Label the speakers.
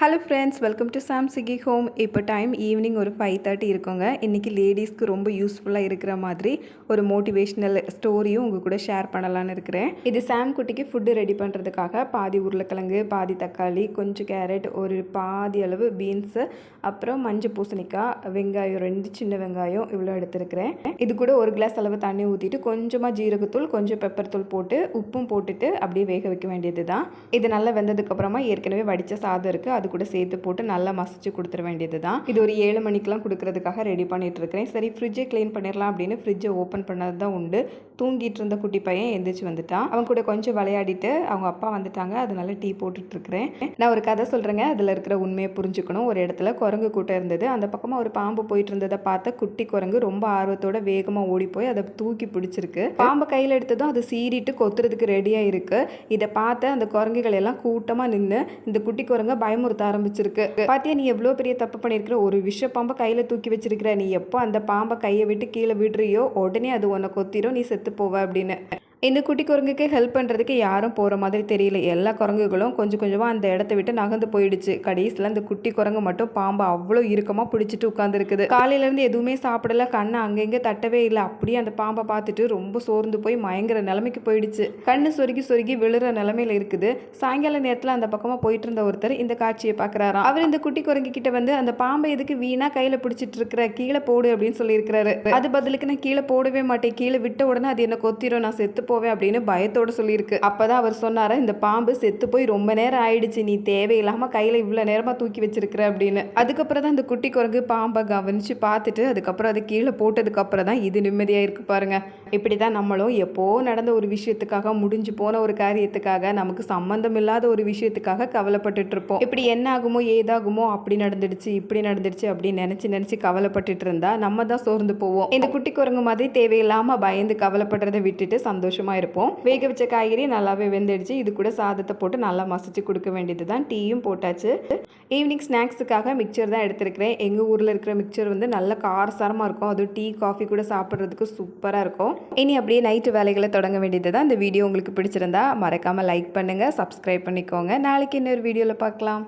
Speaker 1: Hello friends welcome to Sam Siki home இப்போ time evening ஒரு five thirty இருக்குங்க. இன்றைக்கி லேடிஸ்க்கு ரொம்ப யூஸ்ஃபுல்லாக இருக்கிற மாதிரி ஒரு மோட்டிவேஷ்னல் ஸ்டோரியும் உங்கள் கூட ஷேர் பண்ணலான்னு இருக்கிறேன். இது சாம் குட்டிக்கு ஃபுட்டு ரெடி பண்ணுறதுக்காக பாதி உருளைக்கிழங்கு பாதி தக்காளி கொஞ்சம் கேரட் ஒரு பாதி அளவு பீன்ஸு அப்புறம் மஞ்சள் பூசணிக்காய் வெங்காயம் ரெண்டு சின்ன வெங்காயம் இவ்வளோ எடுத்துருக்கிறேன். இது கூட ஒரு கிளாஸ் அளவு தண்ணி ஊற்றிட்டு கொஞ்சமாக ஜீரகத்தூள் கொஞ்சம் பெப்பர் தூள் போட்டு உப்பும் போட்டுட்டு அப்படியே வேக வைக்க வேண்டியது தான் இது நல்லா வெந்ததுக்கப்புறமா ஏற்கனவே வடித்த சாதம் இருக்குது அது கூட சேர்த்து போட்டு நல்லா மசிச்சு கொடுத்துட வேண்டியது தான் இது ஒரு ஏழு மணிக்கெலாம் கொடுக்கறதுக்காக ரெடி பண்ணிட்டு இருக்கிறேன் சரி ஃப்ரிட்ஜை க்ளீன் பண்ணிடலாம் அப்படின்னு ஃப்ரிட்ஜை ஓப்பன் பண்ணது தான் உண்டு. தூங்கிட்டு இருந்த குட்டி பையன் எந்திரிச்சு வந்துட்டான். அவன் கூட கொஞ்சம் விளையாடிட்டு அவங்க அப்பா வந்துட்டாங்க. அதனால டீ போட்டுட்டு இருக்கிறேன் நான் ஒரு கதை சொல்கிறேங்க அதில் இருக்கிற உண்மையை புரிஞ்சுக்கணும். ஒரு இடத்துல குரங்கு கூட்டம் இருந்தது. அந்த பக்கமாக ஒரு பாம்பு போயிட்டு இருந்ததை பார்த்த குட்டி குரங்கு ரொம்ப ஆர்வத்தோட வேகமாக ஓடி போய் அதை தூக்கி பிடிச்சிருக்கு. பாம்பை கையில் எடுத்ததும் அது சீறிட்டு கொத்துறதுக்கு ரெடியாக இருக்கு. இதை பார்த்து அந்த குரங்குகள் எல்லாம் கூட்டமாக நின்று இந்த குட்டி குரங்கை பயமுறுத்த ஆரம்பிச்சிருக்கு. பாத்தியா நீ எவ்வளோ பெரிய தப்பு பண்ணியிருக்கிற ஒரு விஷ பாம்பை கையில் தூக்கி வச்சிருக்கிற. நீ எப்போ அந்த பாம்பை கையை விட்டு கீழே விடுறியோ உடனே அது உன்னை கொத்திரும் நீ செத்து போவ அப்படின்னு. இந்த குட்டி குரங்குக்கு ஹெல்ப் பண்ணுறதுக்கு யாரும் போகிற மாதிரி தெரியல. எல்லா குரங்குகளும் கொஞ்சம் கொஞ்சமாக அந்த இடத்த விட்டு நகர்ந்து போயிடுச்சு. கடைசியில் அந்த குட்டி குரங்கு மட்டும் பாம்பை அவ்வளோ இறுக்கமாக பிடிச்சிட்டு உட்காந்துருக்குது காலையிலேருந்து எதுவுமே சாப்பிடல. கண்ணை அங்கங்கே தட்டவே இல்லை. அப்படியே அந்த பாம்பை பார்த்துட்டு ரொம்ப சோர்ந்து போய் மயங்குற நிலைமைக்கு போயிடுச்சு. கண்ணு சொருகி சொருகி விழுற நிலமையில இருக்குது. சாயங்கால நேரத்தில் அந்த பக்கமாக போயிட்டு இருந்த ஒருத்தர் இந்த காட்சியை பார்க்குறாராம். அவர் இந்த குட்டி குரங்கு கிட்ட வந்து அந்த பாம்பை எதுக்கு வீணா கையில் பிடிச்சிட்டு இருக்கிற? கீழே போடு அப்படின்னு சொல்லியிருக்கிறாரு. அது பதிலுக்கு நான் கீழே போடவே மாட்டேன். கீழே விட்ட உடனே அது என்ன கொத்திரும். நான் செத்து போவேன் அப்படின்னு பயத்தோடு சொல்லியிருக்கு. அப்பதான் அவர் சொன்னாரா இந்த பாம்பு செத்து போய் ரொம்ப நேரம் ஆயிடுச்சு நீ தேவையில்லாமல் கையில் இவ்வளோ நேரமாக தூக்கி வச்சிருக்கிற அப்படின்னு. அதுக்கப்புறம் தான் இந்த குட்டி குரங்கு பாம்பை கவனிச்சு பார்த்துட்டு அதுக்கப்புறம் அது கீழே போட்டதுக்கப்புறம் தான் இது நிம்மதியாக இருக்கு பாருங்க. இப்படிதான் நம்மளும் எப்போ நடந்த ஒரு விஷயத்துக்காக முடிஞ்சு போன ஒரு காரியத்துக்காக நமக்கு சம்மந்தம் இல்லாத ஒரு விஷயத்துக்காக கவலைப்பட்டுட்டு இருப்போம். இப்படி என்ன ஆகுமோ ஏதாகுமோ அப்படி நடந்துடுச்சு இப்படி நடந்துடுச்சு அப்படின்னு நினச்சி நினச்சி கவலைப்பட்டுட்டு இருந்தா நம்ம தான் சோர்ந்து போவோம். இந்த குட்டி குரங்கு மாதிரி தேவையில்லாமல் பயந்து கவலைப்படுறதை விட்டுட்டு சந்தோஷம் இருப்போம். வேக வச்ச காய்கறி நல்லாவே வெந்துடுச்சு. இது கூட சாதத்தை போட்டு நல்லா மசிச்சு கொடுக்க வேண்டியது தான் டீயும் போட்டாச்சு. ஈவினிங் ஸ்நாக்ஸுக்காக மிக்சர் தான் எடுத்துருக்கிறேன். எங்கள் ஊரில் இருக்கிற மிக்சர் வந்து நல்ல காரசாரமாக இருக்கும். அதுவும் டீ காஃபி கூட சாப்பிட்றதுக்கு சூப்பராக இருக்கும். இனி அப்படியே நைட்டு வேலைகளை தொடங்க வேண்டியது தான் இந்த வீடியோ உங்களுக்கு பிடிச்சிருந்தா மறக்காமல் லைக் பண்ணுங்கள் சப்ஸ்கிரைப் பண்ணிக்கோங்க. நாளைக்கு இன்னொரு வீடியோவில் பார்க்கலாம்.